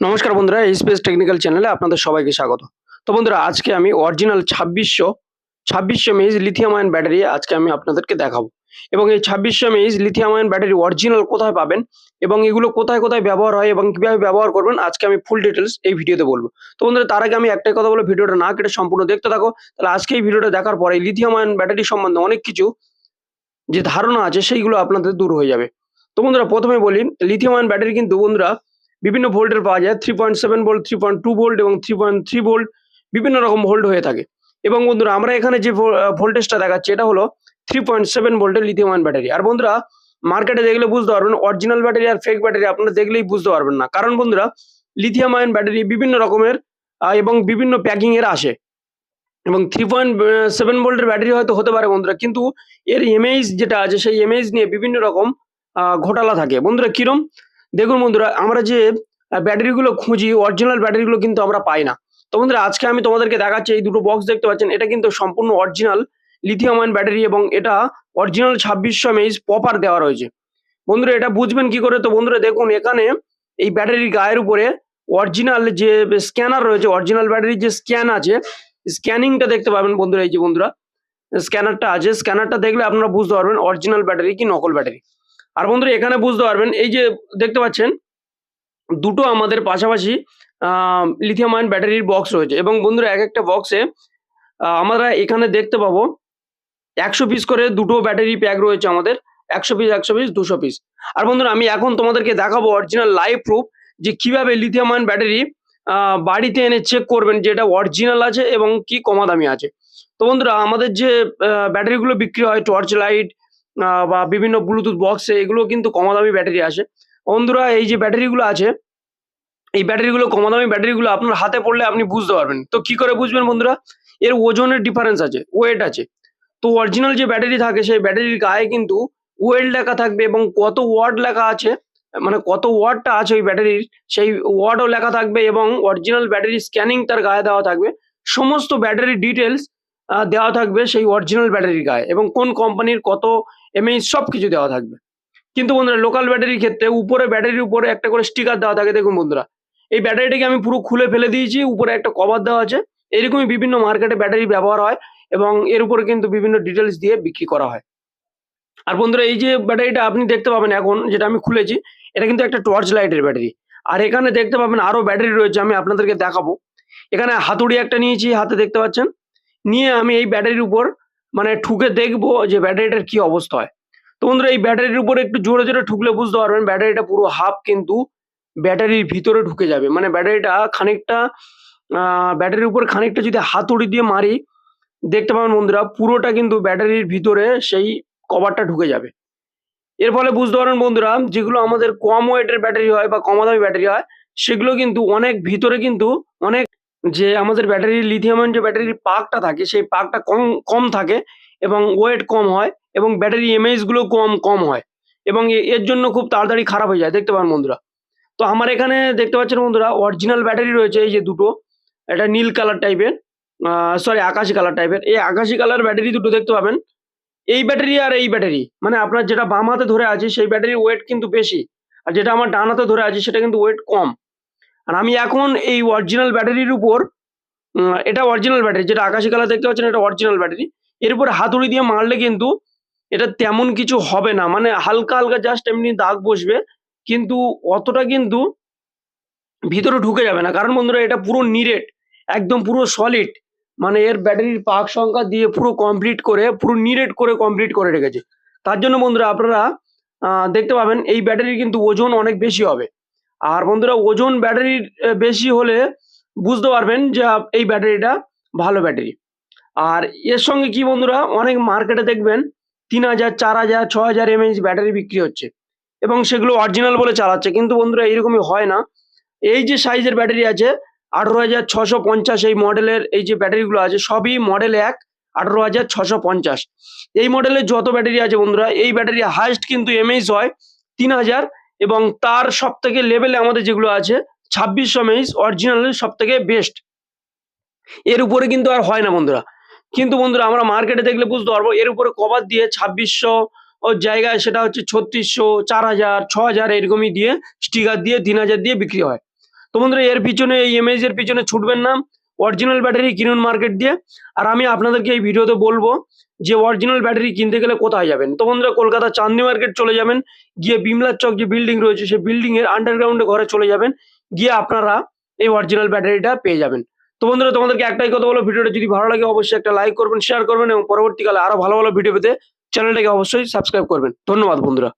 নমস্কার বন্ধুরা space technical চ্যানেলে আপনাদের সবাইকে স্বাগত। তো বন্ধুরা, আজকে আমি অরিজিনাল ছাব্বিশশো ছাব্বিশশো এমএইচ লিথিয়াম আয়ন ব্যাটারি আজকে আমি আপনাদেরকে দেখাবো। এবং এই ছাব্বিশশো M H lithium ion battery original কোথায় পাবেন এবং এগুলো কোথায় কোথায় ব্যবহার হয় এবং কীভাবে ব্যবহার করবেন, আজকে আমি ফুল ডিটেলস এই ভিডিওতে বলব। তো বন্ধুরা, তার আগে আমি একটাই কথা বলে ভিডিওটা না কেটে সম্পূর্ণ দেখতে থাকো। তাহলে আজকে এই ভিডিওটা দেখার পরে লিথিয়াম আয়ন ব্যাটারি সম্বন্ধে অনেক কিছু যে ধারণা আছে, সেইগুলো আপনাদের দূর হয়ে যাবে। তো বন্ধুরা, প্রথমে বলি লিথিয়াম আয়ন ব্যাটারি কিন্তু বন্ধুরা বিভিন্ন ভোল্টের পাওয়া যায় three point seven volt three point two volt এবং থ্রি পয়েন্ট থ্রি ভোল্ট বিভিন্ন রকম ভোল্ট হয়ে থাকে। এবং বন্ধুরা, আমরা এখানে যে ভোল্টেজটা দেখাচ্ছি, এটা হলো থ্রি পয়েন্ট সেভেন ভোল্টের লিথিয়াম ব্যাটারি আর বন্ধুরা মার্কেটে দেখলে বুঝতে পারবেন অরিজিনাল ব্যাটারি আর ফেক ব্যাটারি আপনারা দেখলেই বুঝতে পারবেন না। কারণ বন্ধুরা লিথিয়াম আয়ন ব্যাটারি বিভিন্ন রকমের এবং বিভিন্ন প্যাকিং এর আসে। এবং থ্রি পয়েন্ট সেভেন ভোল্টের ব্যাটারি হয়তো হতে পারে বন্ধুরা, কিন্তু এর এমএইচ যেটা আছে, সেই এমএইচ নিয়ে বিভিন্ন রকম ঘোটালা থাকে। বন্ধুরা, কিরম? দেখুন বন্ধুরা, আমরা যে ব্যাটারিগুলো খুঁজি অরিজিনাল ব্যাটারিগুলো কিন্তু আমরা পাই না। তো বন্ধুরা, আজকে আমি তোমাদেরকে দেখাচ্ছি এই দুটো বক্স দেখতে পাচ্ছেন। এটা কিন্তু সম্পূর্ণ অরিজিনাল লিথিয়াম আয়ন ব্যাটারি এবং এটা অরিজিনাল ছাব্বিশশো এমএইচ পপার দেওয়া রয়েছে। বন্ধুরা, এটা বুঝবেন কি করে? তো বন্ধুরা, দেখুন, এখানে এই ব্যাটারির গায়ের উপরে অরিজিনাল যে স্ক্যানার রয়েছে অরিজিনাল ব্যাটারির যে স্ক্যান আছে স্ক্যানিংটা দেখতে পাবেন বন্ধুরা, এই যে বন্ধুরা স্ক্যানারটা আছে। স্ক্যানারটা দেখলে আপনারা বুঝতে পারবেন অরিজিনাল ব্যাটারি কি নকল ব্যাটারি আর বন্ধুরা, এখানে বুঝতে পারবেন, এই যে দেখতে পাচ্ছেন, দুটো আমাদের পাশাপাশি লিথিয়াম আয়ন ব্যাটারির বক্স রয়েছে। এবং বন্ধুরা এক একটা বক্সে আমরা এখানে দেখতে পাবো, একশো পিস করে দুটো ব্যাটারি প্যাক রয়েছে আমাদের, একশো পিস একশো পিস দুশো পিস আর বন্ধুরা, আমি এখন তোমাদেরকে দেখাবো অরিজিনাল লাইভ প্রুফ যে কীভাবে লিথিয়াম আয়ন ব্যাটারি বাড়িতে এনে চেক করবেন যে এটা অরিজিনাল আছে এবং কি কমা দামি আছে। তো বন্ধুরা, আমাদের যে ব্যাটারিগুলো বিক্রি হয় টর্চ লাইট বা বিভিন্ন ব্লুটুথ বক্সে এগুলো কিন্তু কমা দামি ব্যাটারি আসে। বন্ধুরা, এই যে ব্যাটারিগুলো আছে, এই ব্যাটারিগুলো কমা দামি ব্যাটারিগুলো আপনার হাতে পড়লে আপনি বুঝতে পারবেন। তো কি করে বুঝবেন বন্ধুরা? এর ওজনের ডিফারেন্স আছে ওয়েট আছে। তো অরিজিনাল যে ব্যাটারি থাকে, সেই ব্যাটারির গায়ে কিন্তু ওয়েট লেখা থাকবে এবং কত ওয়াট লেখা আছে মানে কত ওয়াটটা আছে ওই ব্যাটারির, সেই ওয়াটও লেখা থাকবে এবং অরিজিনাল ব্যাটারি স্ক্যানিং তার গায়ে দেওয়া থাকবে। সমস্ত ব্যাটারি ডিটেলস দেওয়া থাকবে সেই অরিজিনাল ব্যাটারির গায়ে এবং কোন কোম্পানির কত এমএইচ সব কিছু দেওয়া থাকবে। কিন্তু বন্ধুরা লোকাল ব্যাটারির ক্ষেত্রে উপরে ব্যাটারির উপরে একটা করে স্টিকার দেওয়া থাকে। দেখুন বন্ধুরা, এই ব্যাটারিটাকে আমি পুরো খুলে ফেলে দিয়েছি। উপরে একটা কভার দেওয়া আছে। এরকমই বিভিন্ন মার্কেটে ব্যাটারি ব্যবহার হয় এবং এর উপরে কিন্তু বিভিন্ন ডিটেলস দিয়ে বিক্রি করা হয়। আর বন্ধুরা, এই যে ব্যাটারিটা আপনি দেখতে পাবেন এখন, যেটা আমি খুলেছি, এটা কিন্তু একটা টর্চ লাইটের ব্যাটারি আর এখানে দেখতে পাবেন আরও ব্যাটারি রয়েছে, আমি আপনাদেরকে দেখাবো। এখানে হাতুড়ি একটা নিয়েছি, হাতে দেখতে পাচ্ছেন। নিয়ে আমি এই ব্যাটারির উপর মানে ঠুকে দেখব যে ব্যাটারিটার কি অবস্থা হয়। তো বন্ধুরা, এই ব্যাটারির উপরে একটু জোরে জোরে ঠুকলে বুঝতে পারবেন, ব্যাটারিটা পুরো হাফ কিন্তু ব্যাটারির ভিতরে ঢুকে যাবে। মানে ব্যাটারিটা খানিকটা ব্যাটারির উপর খানিকটা যদি হাতুড়ি দিয়ে মারি, দেখতে পাবেন বন্ধুরা, পুরোটা কিন্তু ব্যাটারির ভিতরে সেই কভারটা ঢুকে যাবে। এর ফলে বুঝতে পারেন বন্ধুরা, যেগুলো আমাদের কম ওয়েটের ব্যাটারি হয় বা কম দামি ব্যাটারি হয়, সেগুলো কিন্তু অনেক ভিতরে কিন্তু অনেক যে আমাদের ব্যাটারির লিথিয়ামের যে ব্যাটারির পাকটা থাকে, সেই পাকটা কম কম থাকে এবং ওয়েট কম হয় এবং ব্যাটারি এমএইচগুলো কম কম হয় এবং এর জন্য খুব তাড়াতাড়ি খারাপ হয়ে যায়। দেখতে পারেন বন্ধুরা। তো আমার এখানে দেখতে পাচ্ছেন বন্ধুরা অরিজিনাল ব্যাটারি রয়েছে এই যে দুটো। এটা নীল কালার টাইপের সরি আকাশি কালার টাইপের এই আকাশি কালার ব্যাটারি দুটো দেখতে পাবেন। এই ব্যাটারি আর এই ব্যাটারি মানে আপনার যেটা বাম হাতে ধরে আছে, সেই ব্যাটারির ওয়েট কিন্তু বেশি। আর যেটা আমার ডান হাতে ধরে আছে, সেটা কিন্তু ওয়েট কম। আর আমি এখন এই অরিজিনাল ব্যাটারির উপর এটা অরিজিনাল ব্যাটারি যেটা আকাশি কালার দেখতে পাচ্ছেন, এটা অরিজিনাল ব্যাটারি এর উপর হাতুড়ি দিয়ে মারলে কিন্তু এটা তেমন কিছু হবে না। মানে হালকা হালকা জাস্ট এমনি দাগ বসবে, কিন্তু অতটা কিন্তু ভিতরে ঢুকে যাবে না। কারণ বন্ধুরা, এটা পুরো নিরেট একদম পুরো সলিড মানে এর ব্যাটারির পাক সংখ্যা দিয়ে পুরো কমপ্লিট করে, পুরো নিরেট করে কমপ্লিট করে রেখেছে। তার জন্য বন্ধুরা, আপনারা দেখতে পাবেন এই ব্যাটারির কিন্তু ওজন অনেক বেশি হবে। আর বন্ধুরা ওজন ব্যাটারির বেশি হলে বুঝতে পারবেন যে এই ব্যাটারিটা ভালো ব্যাটারি। আর এর সঙ্গে কি বন্ধুরা, অনেক মার্কেটে দেখবেন তিন হাজার, চার হাজার, ছ হাজার এমএইচ ব্যাটারি বিক্রি হচ্ছে এবং সেগুলো অরিজিনাল বলে চালাচ্ছে। কিন্তু বন্ধুরা এরকমই হয় না। এই যে সাইজের ব্যাটারি আছে, আঠারো হাজার ছশো পঞ্চাশ এই মডেলের এই যে ব্যাটারিগুলো আছে, সবই মডেল এক, আঠারো হাজার ছশো পঞ্চাশ। এই মডেলের যত ব্যাটারি আছে বন্ধুরা, এই ব্যাটারি হাইস্ট কিন্তু এমএইচ হয় তিন হাজার এবং তার সব থেকে লেভেলে আমাদের যেগুলো আছে ছাব্বিশশো এমএইচ অরিজিনাল সব থেকে বেস্ট এর উপরে কিন্তু আর হয় না বন্ধুরা। কিন্তু বন্ধুরা, আমরা মার্কেটে দেখলে বুঝতে পারব, এর উপরে কভার দিয়ে ছাব্বিশশো ও জায়গায় সেটা হচ্ছে ছত্রিশশো চার হাজার ছ হাজার এরকমই দিয়ে স্টিকার দিয়ে তিন হাজার দিয়ে বিক্রি হয়। তো বন্ধুরা, এর পিছনে, এই এমএইচ এর পিছনে ছুটবেন না। অরিজিনাল ব্যাটারি কিনুন মার্কেট দিয়ে। আর আমি আপনাদেরকে এই ভিডিওতে বলব যে অরিজিনাল ব্যাটারি কিনতে গেলে কোথায় যাবেন? তো বন্ধুরা, কলকাতা চাঁদনি মার্কেট চলে যাবেন, গিয়ে বিমলার চক যে বিল্ডিং রয়েছে, সেই বিল্ডিং এর আন্ডারগ্রাউন্ডে ঘরে চলে যাবেন, গিয়ে আপনারা এই অরিজিনাল ব্যাটারিটা পেয়ে যাবেন। তো বন্ধুরা, তোমাদেরকে একটাই কথা বলো ভিডিওটা যদি ভালো লাগে অবশ্যই একটা লাইক করবেন শেয়ার করবেন, এবং পরবর্তীকালে আরও ভালো ভালো ভিডিও পেতে চ্যানেলটাকে অবশ্যই সাবস্ক্রাইব করবেন। ধন্যবাদ বন্ধুরা।